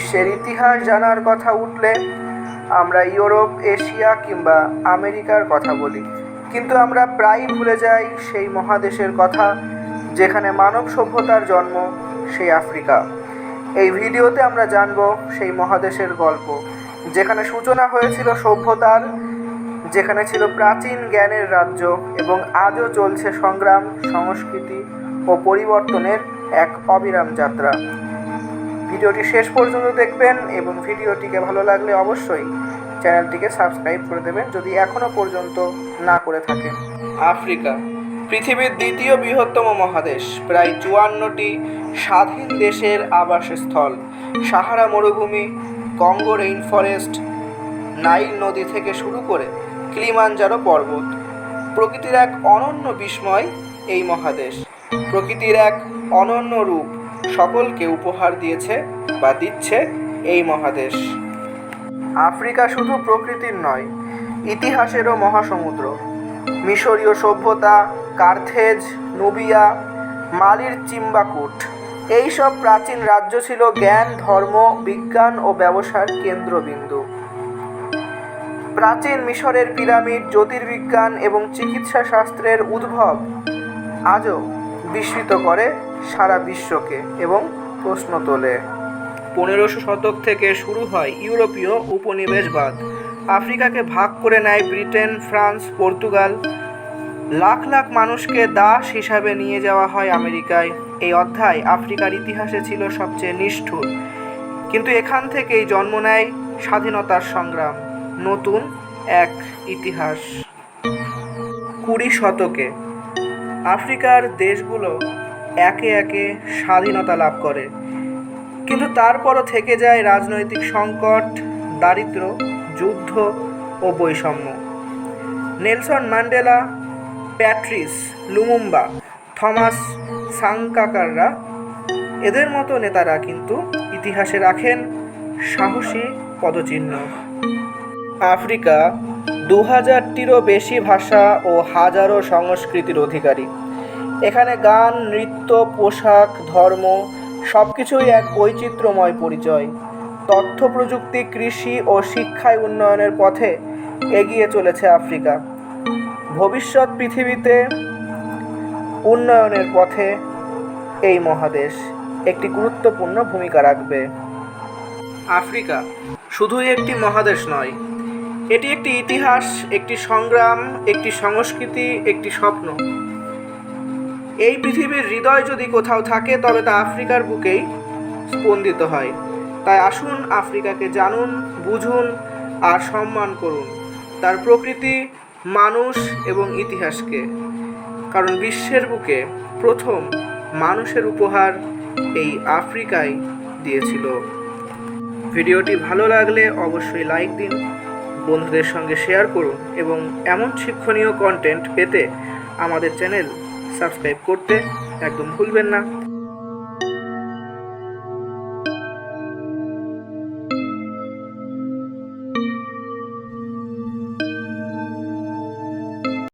বিশ্বের ইতিহাস জানার কথা উঠলে আমরা ইউরোপ, এশিয়া কিংবা আমেরিকার কথা বলি। কিন্তু আমরা প্রায়ই ভুলে যাই সেই মহাদেশের কথা যেখানে মানব সভ্যতার জন্ম, সেই আফ্রিকা। এই ভিডিওতে আমরা জানব সেই মহাদেশের গল্প, যেখানে সূচনা হয়েছিল সভ্যতার, যেখানে ছিল প্রাচীন জ্ঞানের রাজ্য এবং আজও চলছে সংগ্রাম, সংস্কৃতি ও পরিবর্তনের এক অবিরাম যাত্রা। ভিডিওটি শেষ পর্যন্ত দেখবেন এবং ভিডিওটিকে ভালো লাগলে অবশ্যই চ্যানেলটিকে সাবস্ক্রাইব করে দেবেন যদি এখনও পর্যন্ত না করে থাকেন। আফ্রিকা, পৃথিবীর দ্বিতীয় বৃহত্তম মহাদেশ, প্রায় চুয়ান্নটি স্বাধীন দেশের আবাসস্থল। সাহারা মরুভূমি, কঙ্গো রেইন ফরেস্ট নাইল নদী থেকে শুরু করে ক্লিমাঞ্জারো পর্বত। প্রকৃতির এক অনন্য বিস্ময় এই মহাদেশ। প্রকৃতির এক অনন্য রূপ। সকলকে উপহার দিয়েছে বা দিচ্ছে এই মহাদেশ। আফ্রিকা শুধু প্রকৃতির নয়, ইতিহাসেরও মহাসমুদ্র। মিশরীয় সভ্যতা, কার্থেজ, নুবিয়া, মালির চিম্বাকুট এই সব প্রাচীন রাজ্য ছিল জ্ঞান, ধর্ম, বিজ্ঞান ও ব্যবসার কেন্দ্রবিন্দু। প্রাচীন মিশরের পিরামিড, জ্যোতির্বিজ্ঞান এবং চিকিৎসা শাস্ত্রের উদ্ভব আজও বিস্মিত করে সারা বিশ্বকে এবং প্রশ্ন তোলে। পনেরোশো শতক থেকে শুরু হয় ইউরোপীয় উপনিবেশবাদ। আফ্রিকাকে ভাগ করে নেয় Britain, France, Portugal. Lakh lakh মানুষকে দাস হিসাবে নিয়ে যাওয়া হয় আমেরিকায়। এই অধ্যায় আফ্রিকার ইতিহাসে ছিল সবচেয়ে নিষ্ঠুর। কিন্তু এখান থেকেই জন্ম নেয় স্বাধীনতার সংগ্রাম, নতুন এক ইতিহাস। কুড়ি শতকে আফ্রিকার দেশগুলো একে একে স্বাধীনতা লাভ করে। কিন্তু তারপরও থেকে যায় রাজনৈতিক সংকট, দারিদ্র, যুদ্ধ ও বৈষম্য। Nelson Mandela, Patrice Lumumba, Thomas Sankara এদের মতো নেতারা কিন্তু ইতিহাসে রাখেন সাহসী পদচিহ্ন। আফ্রিকা দু হাজারটিরও বেশি ভাষা ও হাজারো সংস্কৃতির অধিকারী। এখানে গান, নৃত্য, পোশাক, ধর্ম সব কিছুই এক বৈচিত্র্যময় পরিচয়। তথ্য প্রযুক্তি কৃষি ও শিক্ষায় উন্নয়নের পথে এগিয়ে চলেছে আফ্রিকা। ভবিষ্যৎ পৃথিবীতে উন্নয়নের পথে এই মহাদেশ একটি গুরুত্বপূর্ণ ভূমিকা রাখবে। আফ্রিকা শুধুই একটি মহাদেশ নয় এটি একটি ইতিহাস, একটি সংগ্রাম, একটি সংস্কৃতি, একটি স্বপ্ন। এই পৃথিবীর হৃদয় যদি কোথাও থাকে, তবে তা আফ্রিকার বুকেই স্পন্দিত হয়। তাই আসুন আফ্রিকাকে জানুন, বুঝুন আর সম্মান করুন তার প্রকৃতি, মানুষ এবং ইতিহাসকে। কারণ বিশ্বের বুকে প্রথম মানুষের উপহার এই আফ্রিকায় দিয়েছিল। ভিডিওটি ভালো লাগলে অবশ্যই লাইক দিন বন্ধুদের সঙ্গে শেয়ার করুন এবং এমন শিক্ষণীয় কন্টেন্ট পেতে আমাদের চ্যানেল সাবস্ক্রাইব করতে একদম ভুলবেন না।